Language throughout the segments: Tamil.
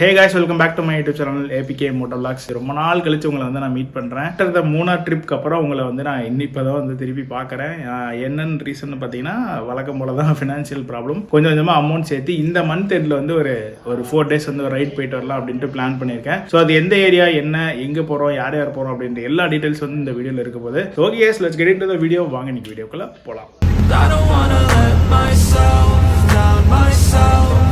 Hey guys welcome back to my YouTube channel APK moto logs ரொம்ப நாள் கழிச்சு உங்களை வந்து நான் மீட் பண்ணுறேன் ஆஃப்டர் த மூணார் ட்ரிப்க்கு அப்புறம் உங்களை வந்து நான் இன்னிப்போ தான் வந்து திருப்பி பார்க்குறேன். என்னன்னு ரீசன் பார்த்தீங்கன்னா வழக்கம் போல தான் ஃபினான்ஷியல் ப்ராப்ளம் கொஞ்சம் கொஞ்சமாக அமௌண்ட் சேர்த்து இந்த மந்த் எண்டில் வந்து ஒரு ஒரு ஃபோர் டேஸ் வந்து ஒரு ரைட் போயிட்டு வரலாம் அப்படின்ட்டு பிளான் பண்ணியிருக்கேன். ஸோ அது எந்த ஏரியா என்ன எங்கே போகிறோம் யார் யார் போகிறோம் அப்படின்ற எல்லா டீட்டெயில்ஸ் வந்து இந்த வீடியோவில் இருக்க போது okay yes let's get in video வாங்க இன்னைக்கு வீடியோக்குள்ளே போகலாம் I don't wanna let myself down, myself.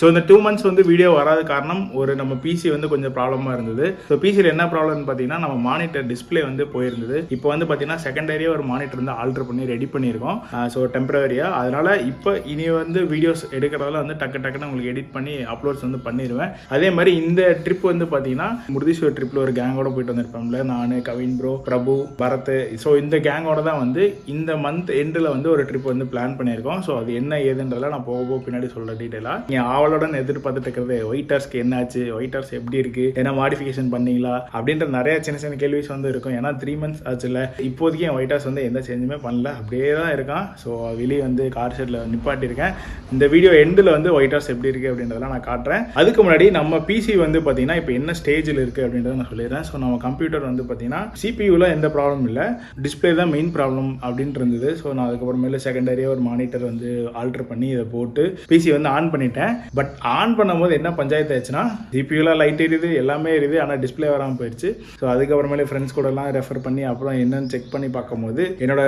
So இந்த டூ மந்த்ஸ் வந்து வீடியோ வராத காரணம் ஒரு நம்ம பிசி வந்து கொஞ்சம் ப்ராப்ளமாக இருந்தது. ஸோ பிசியில் என்ன ப்ராப்ளம்னு பார்த்தீங்கன்னா நம்ம மானிட்டர் டிஸ்ப்ளே வந்து போயிருந்தது. இப்போ வந்து பார்த்தீங்கன்னா செகண்டரியாக ஒரு மானிட்டர் வந்து ஆல்டர் பண்ணி ரெடி பண்ணியிருக்கோம். ஸோ டெம்பரவரியாக அதனால் இப்போ இனி வந்து வீடியோஸ் எடுக்கிறதால வந்து டக்கு டக்குன்னு உங்களுக்கு எடிட் பண்ணி அப்லோட்ஸ் வந்து பண்ணிடுவேன் அதே மாதிரி இந்த ட்ரிப் வந்து பார்த்தீங்கன்னா முருதீஸ்வர் ட்ரிப்பில் ஒரு கேங்கோட போயிட்டு வந்திருப்போம்ல நான் கவின் ப்ரோ பிரபு பரத் ஸோ இந்த கேங்கோட தான் வந்து இந்த மந்த் எண்டில் வந்து ஒரு ட்ரிப் வந்து பிளான் பண்ணியிருக்கோம். ஸோ அது என்ன ஏதுன்றதெல்லாம் நான் போக போக பின்னாடி சொல்கிற டீட்டெயிலாக நீங்கள் ஆவலுடன் எதிர்பார்த்துட்டு இருக்கிறது ஒயிட் ஹார்ஸ்க்கு என்னாச்சு? ஒயிட் ஹார்ஸ் எப்படி இருக்கு? என்ன மாடிஃபிகேஷன் பண்ணீங்களா? அப்படின்ற நிறைய சின்ன சின்ன கேள்விஸ் வந்து இருக்கும். ஏன்னா த்ரீ மந்த்ஸ் ஆச்சுல இப்போதைக்கு என் ஒயிட் ஹார்ஸ் வந்து எந்த சேஞ்சுமே பண்ணல. அப்படியே தான் இருக்கான். ஸோ வெளியே வந்து கார் ஷெட்டில் நிப்பாட்டியிருக்கேன். இந்த வீடியோ எண்டில் வந்து ஒயிட் ஹார்ஸ் எப்படி இருக்கு அப்படின்றதெல்லாம் நான் காட்டுறேன். அதுக்கு முன்னாடி நம்ம பிசி வந்து பார்த்தீங்கன்னா இப்போ என்ன ஸ்டேஜில் இருக்கு அப்படின்றத நான் சொல்லிடுறேன். ஸோ நம்ம கம்ப்யூட்டர் வந்து பார்த்தீங்கன்னா சிபியூவில் எந்த ப்ராப்ளம் இல்லை. டிஸ்பிளே தான் மெயின் ப்ராப்ளம் அப்படின்ட்டு இருந்தது. ஸோ நான் அதுக்கப்புறமேல செகண்டரியாக ஒரு மானிட்டர் வந்து ஆல்டர் பண்ணி இதை போட்டு பிசி வந்து ஆன் பண்ணிட்டேன். பட் ஆன் பண்ணும்போது என்ன பஞ்சாயத்து ஆச்சுன்னா சிபியூலாம் லைட் எரியுது எல்லாமே எரியுது ஆனால் டிஸ்பிளே வராமல் போயிடுச்சு. ஸோ அதுக்கப்புறமேலே ஃப்ரெண்ட்ஸ் கூடலாம் ரெஃபர் பண்ணி அப்புறம் என்னன்னு செக் பண்ணி பார்க்கும்போது என்னோட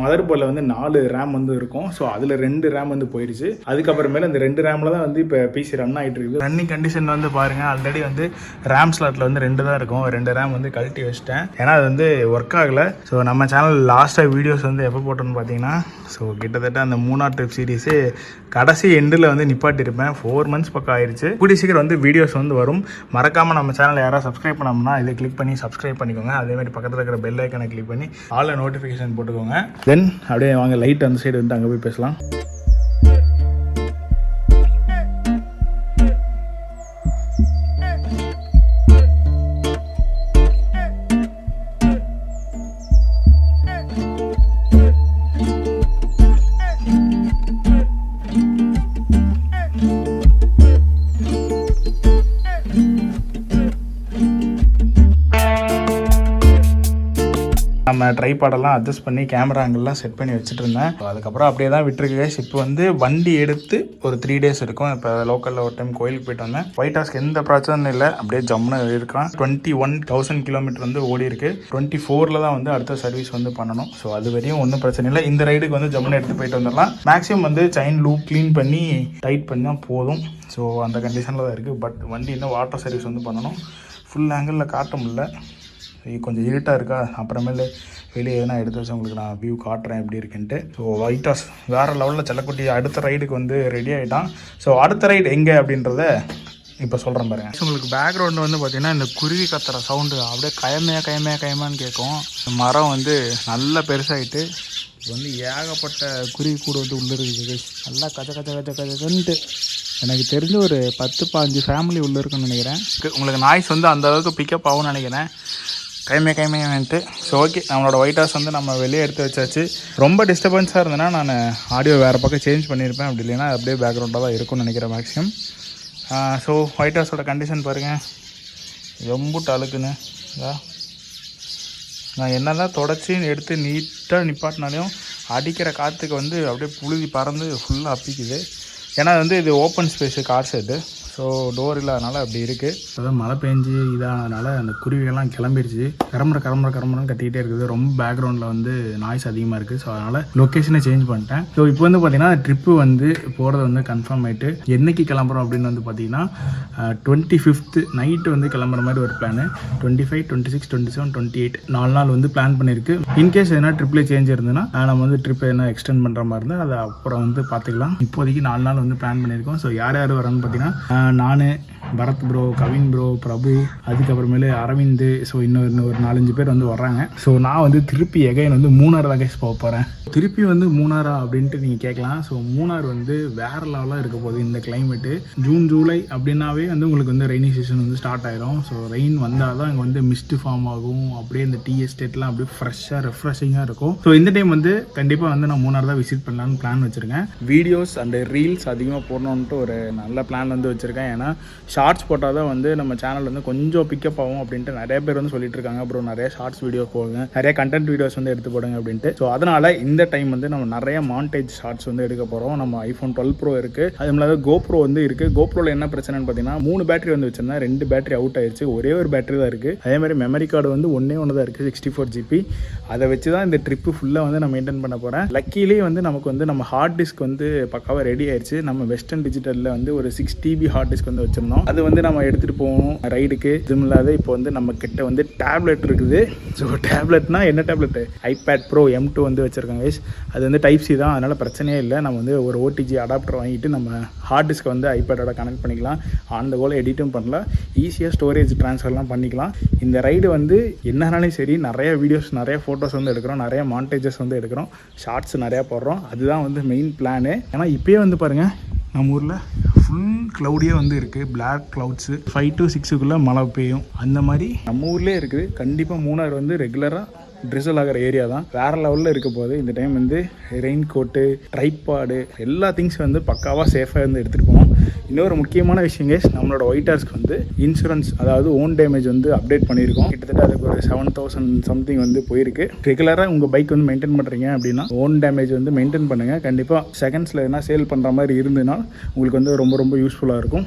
மதர் போர்டில் வந்து நாலு ரேம் வந்து இருக்கும். ஸோ அதில் ரெண்டு ரேம் வந்து போயிடுச்சு. அதுக்கப்புறமேல இந்த ரெண்டு ரேமில் தான் வந்து இப்போ பிசி ரன் ஆகிட்டு இருக்குது. ரன்னிங் கண்டிஷன் வந்து பாருங்க ஆல்ரெடி வந்து ரேம் ஸ்லாட்டில் வந்து ரெண்டு தான் இருக்கும். ரெண்டு ரேம் வந்து கழட்டி வச்சிட்டேன். ஏன்னா அது வந்து ஒர்க் ஆகலை. ஸோ நம்ம சேனல் லாஸ்ட்டாக வீடியோஸ் வந்து எப்போ போட்டோன்னு பார்த்தீங்கன்னா ஸோ கிட்டத்தட்ட அந்த மூணா ட்ரிப் சீரிஸு கடைசி எண்டில் வந்து நிப்பாட்டியிருப்பேன். ஃபோர் ஃபோர் மந்த்ஸ் பக்கம் ஆயிடுச்சு கூடிய சீக்கிரம் வந்து வீடியோஸ் வந்து வரும். மறக்காமல் நம்ம சேனலை யாராவது சப்ஸ்கிரைப் பண்ணோம்னா இதை கிளிக் பண்ணி சப்ஸ்கிரைப் பண்ணிக்கோங்க. அதே மாதிரி பக்கத்தில் இருக்கிற பெல் ஐக்கனை கிளிக் பண்ணி ஆல் நோட்டிஃபிகேஷன் போட்டுக்கோங்க. தென் அப்படியே வாங்க லைட் அந்த சைடு வந்து அங்கே போய் பேசலாம். நம்ம ட்ரைபாடெல்லாம் அட்ஜஸ்ட் பண்ணி கேமரா ஆங்கிள்லாம் செட் பண்ணி வச்சுட்டு இருந்தேன் அதுக்கப்புறம் அப்படியே தான் விட்டுருக்கு guys. இப்போ வந்து வண்டி எடுத்து ஒரு த்ரீ டேஸ் இருக்கும் இப்போ லோக்கலில் ஒரு டைம் கோயிலுக்கு போயிட்டு வந்தேன். ஒயிட் ஹாஸ்க்கு எந்த பிரச்சனையும் இல்லை. அப்படியே ஜம்முன்னு இருக்கான் டுவெண்ட்டி ஒன் தௌசண்ட் கிலோமீட்டர் வந்து ஓடி இருக்கு டுவெண்ட்டி ஃபோரில் தான் வந்து அடுத்த சர்வீஸ் வந்து பண்ணணும். ஸோ அது வரையும் ஒன்றும் பிரச்சனை இல்லை. இந்த ரைடுக்கு வந்து ஜம்முன்னு எடுத்து போயிட்டு வந்துடலாம். மேக்ஸிமம் வந்து செயின் லூப் க்ளீன் பண்ணி டைட் பண்ணால் போதும். ஸோ அந்த கண்டிஷனில் தான் இருக்குது பட் வண்டி இன்னும் வாட்டர் சர்வீஸ் வந்து பண்ணணும். ஃபுல் ஆங்கிளில் காட்ட முடியல. கொஞ்சம் இருட்டாக இருக்கா? அப்புறமேலு வெளியே எதனா எடுத்து வச்சு உங்களுக்கு நான் வியூ காட்டுறேன் எப்படி இருக்குன்ட்டு. ஸோ ஒயிட் ஹாஸ் வேறு லெவலில் செல்லக்குட்டி அடுத்த ரைடுக்கு வந்து ரெடி ஆகிட்டான் ஸோ அடுத்த ரைடு எங்கே அப்படின்றத இப்போ சொல்கிறேன் பாருங்க. உங்களுக்கு பேக்ரவுண்டு வந்து பார்த்திங்கன்னா இந்த குருவி கத்துற சவுண்டு அப்படியே கயமையா கயமையாக கயமான்னு கேட்கும். மரம் வந்து நல்லா பெருசாகிட்டு இது வந்து ஏகப்பட்ட குருவி கூடு வந்து உள்ளே இருக்குது. நல்லா கச்ச கச்ச கச்ச கச்சன்ட்டு எனக்கு தெரிஞ்ச ஒரு பத்து பாஞ்சு ஃபேமிலி உள்ளே இருக்குன்னு நினைக்கிறேன். உங்களுக்கு நாய்ஸ் வந்து அந்த அளவுக்கு பிக்கப் ஆகும்னு நினைக்கிறேன். கைமே கைமையான்ட்டு. ஸோ ஓகே நம்மளோட ஒயிட் ஹார்ஸ் வந்து நம்ம வெளியே எடுத்து வச்சாச்சு. ரொம்ப டிஸ்டர்பன்ஸாக இருந்ததுன்னா நான் ஆடியோ வேறு பக்கம் சேஞ்ச் பண்ணியிருப்பேன் அப்படி இல்லைன்னா அப்படியே பேக்ரவுண்டாக தான் இருக்கும்னு நினைக்கிறேன் மேக்ஸிமம் ஸோ ஒயிட் ஹார்ஸோட கண்டிஷன் பாருங்கள் ரொம்ப அழுக்குன்னு நான் என்ன தான் தொடச்சி எடுத்து நீட்டாக நிப்பாட்டினாலையும் அடிக்கிற காற்றுக்கு வந்து அப்படியே புழுதி பறந்து ஃபுல்லாக அப்பிக்குது ஏன்னா வந்து இது open space car shed so door இல்லாதனால அப்படி இருக்குது அதான் மழை பெஞ்சு இதானதுனால அந்த குருவிகள்லாம் கிளம்பிருச்சு. கிளம்புற கரம்பரை கரம்பரன்னு கட்டிக்கிட்டே இருக்குது. ரொம்ப பேக்ரவுண்டில் வந்து நாய்ஸ் அதிகமாக இருக்குது ஸோ அதனால் லொக்கேஷனை சேஞ்ச் பண்ணிட்டேன். ஸோ இப்போ வந்து பார்த்தீங்கன்னா ட்ரிப்பு வந்து போகிறது வந்து கன்ஃபார்ம் ஆகிட்டு என்னைக்கு கிளம்புறோம் அப்படின்னு வந்து பார்த்தீங்கன்னா டுவெண்ட்டி ஃபிஃப்த்து நைட்டு வந்து கிளம்புற மாதிரி ஒரு plan twenty five twenty six twenty seven twenty eight நாலு நாள் வந்து பிளான் பண்ணியிருக்கு இன்கேஸ் எதனா ட்ரிப்பில் சேஞ்ச் இருந்ததுன்னா நம்ம வந்து ட்ரிப் என்ன எக்ஸ்டெண்ட் பண்ணுற மாதிரி இருந்தால் அதை அப்புறம் வந்து பார்த்துக்கலாம். இப்போதைக்கு நாலு நாள் வந்து பிளான் பண்ணியிருக்கோம். ஸோ யார் யார் வரேன்னு பார்த்தீங்கன்னா நான் பரத் ப்ரோ கவின் ப்ரோ பிரபு அதுக்கப்புறமேலு அரவிந்த். ஸோ இன்னொரு இன்னொரு நாலஞ்சு பேர் வந்து வர்றாங்க. ஸோ நான் வந்து திருப்பி எகைன் வந்து மூணார் தான் கேஸ் போக போகிறேன் திருப்பி வந்து மூணாரா அப்படின்ட்டு நீங்கள் கேட்கலாம். ஸோ மூணார் வந்து வேற லெவலாக இருக்க போகுது இந்த கிளைமேட்டு ஜூன் ஜூலை அப்படின்னாவே வந்து உங்களுக்கு வந்து ரெய்னி சீசன் வந்து ஸ்டார்ட் ஆயிரும். ஸோ ரெயின் வந்தால் தான் இங்கே வந்து மிஸ்ட் ஃபார்ம் ஆகும். அப்படியே இந்த டீ எஸ்டேட்லாம் அப்படியே ஃப்ரெஷ்ஷாக ரெஃப்ரெஷிங்காக இருக்கும். ஸோ இந்த டைம் வந்து கண்டிப்பாக வந்து நான் மூணார் தான் விசிட் பண்ணலான்னு பிளான் வச்சுருக்கேன். வீடியோஸ் அண்ட் ரீல்ஸ் அதிகமாக போடணுன்ட்டு ஒரு நல்ல பிளான் வந்து வச்சுருக்கேன். ஏன்னா ஷார்ட்ஸ் போட்டால் தான் வந்து நம்ம சேனல் வந்து கொஞ்சம் பிக்கப் ஆகும் அப்படின்ட்டு நிறைய பேர் வந்து சொல்லிட்டு இருக்காங்க. அப்புறம் நிறைய ஷார்ட்ஸ் வீடியோ போடுங்க. நிறைய கண்டென்ட் வீடியோஸ் வந்து எடுத்து போடுங்க அப்படின்ட்டு. ஸோ அதனால் இந்த டைம் வந்து நம்ம நிறைய மாண்டேஜ் ஷார்ட்ஸ் வந்து எடுக்க போகிறோம் நம்ம ஐஃபோன் டுவெல் ப்ரோ இருக்குது அது இல்லாத கோப்ரோ வந்து இருக்குது கோப்ரோவில் என்ன பிரச்சனைன்னு பார்த்தீங்கன்னா மூணு பேட்டரி வந்து வச்சிருந்தேன் ரெண்டு பேட்டரி அவுட் ஆயிடுச்சு ஒரே ஒரு பேட்டரி தான் இருக்குது அதே மாதிரி மெமரி கார்டு வந்து ஒன்றே ஒன்று தான் இருக்குது சிக்ஸ்டி ஃபோர் ஜிபி அதை வச்சு தான் இந்த ட்ரிப்பு ஃபுல்லாக வந்து நான் மெயின்டைன் பண்ண போகிறேன் லக்கிலே வந்து நமக்கு வந்து நம்ம ஹார்ட் டிஸ்க் வந்து பக்காவாக ரெடி ஆயிடுச்சு நம்ம வெஸ்டர்ன் டிஜிட்டலில் வந்து ஒரு சிக்ஸ் டிபி ஹார்ட் டிஸ்க் வந்து வச்சிருந்தோம். அது வந்து நம்ம எடுத்துகிட்டு போகணும். ரைடுக்கு. இதுவும் இல்லாத இப்போ வந்து நம்ம கிட்ட வந்து டேப்லெட் இருக்குது. ஸோ டேப்லெட்னா என்ன tablet? IPad Pro M two வந்து வச்சுருக்காங்க guys. அது வந்து டைப் சி தான். அதனால் பிரச்சனையே இல்லை. நம்ம வந்து ஒரு ஓடிஜி அடாப்டர் வாங்கிட்டு நம்ம ஹார்ட் டிஸ்க் வந்து ஐபேடோட கனெக்ட் பண்ணிக்கலாம். ஆன் த கோல் எடிட்டும் பண்ணலாம். ஈஸியாக ஸ்டோரேஜ் ட்ரான்ஸ்ஃபர்லாம் பண்ணிக்கலாம். இந்த ரைடு வந்து என்னன்னாலும் சரி நிறைய வீடியோஸ் நிறைய ஃபோட்டோஸ் வந்து எடுக்கிறோம். நிறைய மாண்டேஜஸ் வந்து எடுக்கிறோம். ஷார்ட்ஸ் நிறையா போடுறோம். அதுதான் வந்து மெயின் பிளானு ஏன்னா இப்போயே வந்து பாருங்கள் நம்ம ஊரில் ஃபுல் க்ளவுடியே வந்து இருக்குது பிளாக் க்ளவுட்ஸு ஃபைவ் டு சிக்ஸுக்குள்ளே மழை பெய்யும். அந்த மாதிரி நம்ம ஊர்லேயே இருக்குது. கண்டிப்பாக மூணார் வந்து ரெகுலராக ட்ரிசல் ஆகிற ஏரியா தான். வேற லெவலில் இருக்க போது இந்த டைம் வந்து ரெயின் கோட்டு ட்ரைபாடு எல்லா திங்ஸ் வந்து பக்காவாக சேஃபாக இருந்து எடுத்துகிட்டு போவோம். இன்னொரு முக்கியமான விஷயம் கேஸ் நம்மளோட ஒயிட்டர்ஸ்க்கு வந்து இன்சூரன்ஸ் அதாவது ஓன் டேமேஜ் வந்து அப்டேட் பண்ணியிருக்கோம். கிட்டத்தட்ட அதுக்கு ஒரு செவன் தௌசண்ட் சம்திங் வந்து போயிருக்கு. ரெகுலராக உங்கள் பைக் வந்து மெயின்டைன் பண்ணுறீங்க அப்படின்னா ஓன் டேமேஜ் வந்து மெயின்டைன் பண்ணுங்கள் கண்டிப்பாக செகண்ட்ஸில் எதனா சேல் பண்ணுற மாதிரி இருந்ததுன்னா உங்களுக்கு வந்து ரொம்ப ரொம்ப யூஸ்ஃபுல்லாக இருக்கும்.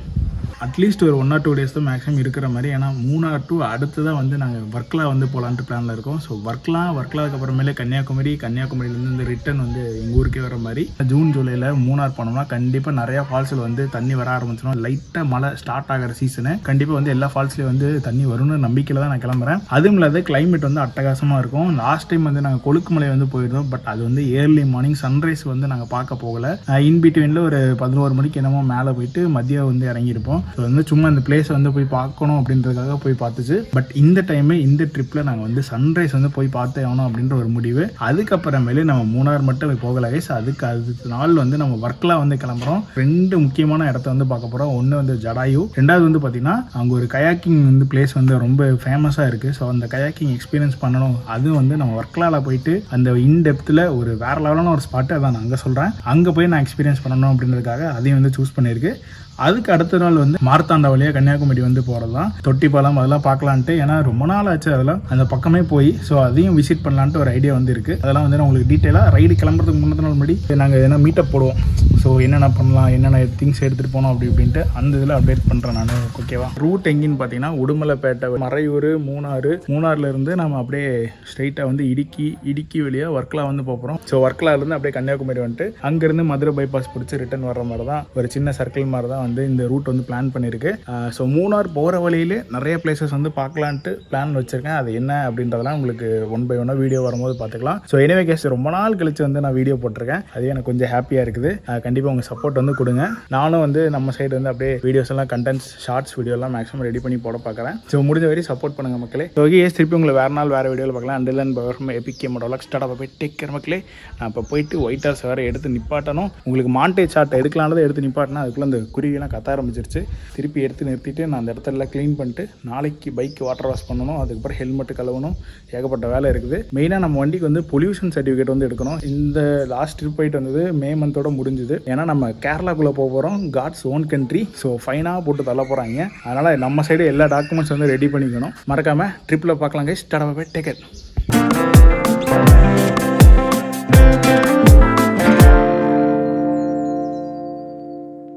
அட்லீஸ்ட் ஒரு ஒன் ஆர் டூ டேஸ் தான் மேக்ஸிமம் இருக்கிற மாதிரி. ஏன்னா மூணார் டூ அடுத்து தான் வந்து நாங்கள் ஒர்க்லாம் வந்து போகலான்ட்டு பிளானில் இருக்கோம். ஸோ ஒர்க்லாம் ஒர்க்லாம் அப்புறமேலே கன்னியாகுமரி கன்னியாகுமரியிலேருந்து இந்த ரிட்டர்ன் வந்து எங்கள் ஊருக்கே வர மாதிரி. ஜூன் ஜூலையில் மூணார் போனோம்னா கண்டிப்பாக நிறையா ஃபால்ஸில் வந்து தண்ணி வர ஆரம்பிச்சிடும் லைட்டாக மழை ஸ்டார்ட் ஆகிற சீசனு கண்டிப்பாக வந்து எல்லா ஃபால்ஸ்லேயும் வந்து தண்ணி வரும்னு நம்பிக்கையில் தான் நான் கிளம்புறேன். அதுவும் இல்லாத கிளைமேட் வந்து அட்டகாசமாக இருக்கும். லாஸ்ட் டைம் வந்து நாங்கள் கொழுக்குமலை வந்து போயிருந்தோம். பட் அது வந்து ஏர்லி மார்னிங் சன்ரைஸ் வந்து நாங்கள் பார்க்க போகல. இன் பிட்வீனில் ஒரு பதினோரு மணிக்கு என்னமோ மேலே போயிட்டு மதியம் வந்து இறங்கியிருப்போம். ஸோ வந்து சும்மா இந்த பிளேஸை வந்து போய் பார்க்கணும் அப்படின்றதுக்காக போய் பார்த்துச்சு. பட் இந்த டைமு இந்த ட்ரிப்பில் நாங்கள் வந்து சன்ரைஸ் வந்து போய் பார்த்தே ஆகணும் அப்படின்ற ஒரு முடிவு. அதுக்கப்புறமேலே நம்ம மூணார் மட்டும் போகலை கைஸ் அதுக்கு அடுத்த நாள் வந்து நம்ம ஒர்க்லாம் வந்து கிளம்புறோம். ரெண்டு முக்கியமான இடத்த வந்து பார்க்க போகிறோம் ஒன்று வந்து ஜடாயு. ரெண்டாவது வந்து பார்த்தீங்கன்னா அங்கே ஒரு கயாக்கிங் வந்து பிளேஸ் வந்து ரொம்ப ஃபேமஸாக இருக்குது ஸோ அந்த கயாக்கிங் எக்ஸ்பீரியன்ஸ் பண்ணணும். அதுவும் வந்து நம்ம ஒர்க்லால போயிட்டு அந்த இன்டெப்த்தில் ஒரு வேற லெவலான ஒரு ஸ்பாட்டு அதான் நான் அங்கே சொல்கிறேன் அங்கே போய் நான் எக்ஸ்பீரியன்ஸ் பண்ணணும் அப்படின்றதுக்காக அதையும் வந்து சூஸ் பண்ணியிருக்கு. அதுக்கு அடுத்த நாள் வந்து மார்த்தாண்ட வழியாக கன்னியாகுமரி வந்து போகிறது தான் தொட்டிப்பாலம் அதெல்லாம் பார்க்கலான்ட்டு ஏன்னா ரொம்ப நாள் ஆச்சு அதெல்லாம். அந்த பக்கமே போய் ஸோ அதையும் விசிட் பண்ணலான்ட்டு ஒரு ஐடியா வந்து இருக்குது அதெல்லாம் வந்து நான் உங்களுக்கு டீட்டெயிலாக ரைடு கிளம்புறதுக்கு முன்னத்த நாள் முன்னாடி நாங்கள் என்ன மீட்டப் போடுவோம். ஸோ என்னென்ன பண்ணலாம் என்னென்ன திங்ஸ் எடுத்துகிட்டு போனோம் அப்படி இப்படின்ட்டு அந்த இதில் அப்டேட் பண்ணுறேன் நான் ஓகேவா ரூட் எங்கேன்னு பார்த்தீங்கன்னா உடுமலைப்பேட்டை மறையூர் மூணாறு. மூணாறுலேருந்து நம்ம அப்படியே ஸ்ட்ரைட்டாக வந்து இடுக்கி இடுக்கி வழியாக ஒர்க்கில் வந்து போகிறோம் ஸோ இருந்து அப்படியே கன்னியாகுமரி வந்துட்டு அங்கேருந்து மதுரை பைபாஸ் பிடிச்சி ரிட்டர்ன் வர்ற மாதிரி தான் ஒரு சின்ன சர்க்கிள் மாதிரி தான் வந்து இந்த ரூட் வந்து பிளான் பண்ணியிருக்கு ஸோ மூணார் போகிற வழியிலே நிறைய பிளேசஸ் வந்து பார்க்கலான்ட்டு பிளான் வச்சுருக்கேன். அது என்ன அப்படின்றதெல்லாம் உங்களுக்கு ஒன் பை ஒன்னாக வீடியோ வரும்போது பார்த்துக்கலாம். ஸோ எனவே கேஸ் ரொம்ப நாள் கழிச்சு வந்து நான் வீடியோ போட்டிருக்கேன். அது எனக்கு கொஞ்சம் ஹாப்பியாக இருக்குது. கண்டிப்பாக உங்கள் சப்போர்ட் வந்து கொடுங்க. நானும் வந்து நம்ம சைடு வந்து அப்படியே வீடியோஸ் எல்லாம் கண்டென்ட்ஸ் ஷார்ட்ஸ் வீடியோலாம் மேக்ஸிமம் ரெடி பண்ணி போட பார்க்குறேன். ஸோ முடிஞ்ச வரை சப்போர்ட் பண்ணுங்க மக்களே. ஸோ ஓகே திருப்பி உங்களை வேறு நாள் வேறு வீடியோவில் பார்க்கலாம். அண்டில் அண்ட் பவர் எபிகே கேமோட ஸ்டார்ட் போய் டேக் கேர் மக்களே. நான் இப்போ போயிட்டு ஒயிட் ஹார்ஸ் வேறு எடுத்து நிப்பாட்டணும். உங்களுக்கு மாண்டே சார்ட் எடுக்கலானதை எடுத்து நிப்பாட்டினா அதுக்குள்ளே அந்த குருவியெல்லாம் கத்த ஆரம்பிச்சிருச்சு. திருப்பி எடுத்து நிறுத்திட்டு நான் அந்த இடத்துல க்ளீன் பண்ணிட்டு நாளைக்கு பைக் வாட்டர் வாஷ் பண்ணணும். அதுக்கப்புறம் ஹெல்மெட் கழுவணும். ஏகப்பட்ட வேலை இருக்குது. மெயினாக நம்ம வண்டிக்கு வந்து பொல்யூஷன் சர்டிஃபிகேட் வந்து எடுக்கணும். இந்த லாஸ்ட் ட்ரிப் போயிட்டு வந்தது மே மந்தோட முடிஞ்சுது. ஏன்னா நம்ம கேரளாக்குள்ளே போக போகிறோம் காட்ஸ் ஓன் கண்ட்ரி ஸோ ஃபைனாக போட்டு தள்ள போகிறாங்க அதனால் நம்ம சைடு எல்லா டாக்குமெண்ட்ஸ் வந்து ரெடி பண்ணிக்கணும். மறக்காமல் ட்ரிப்பில் பார்க்கலாம் கைஸ் டடா டேக்கர்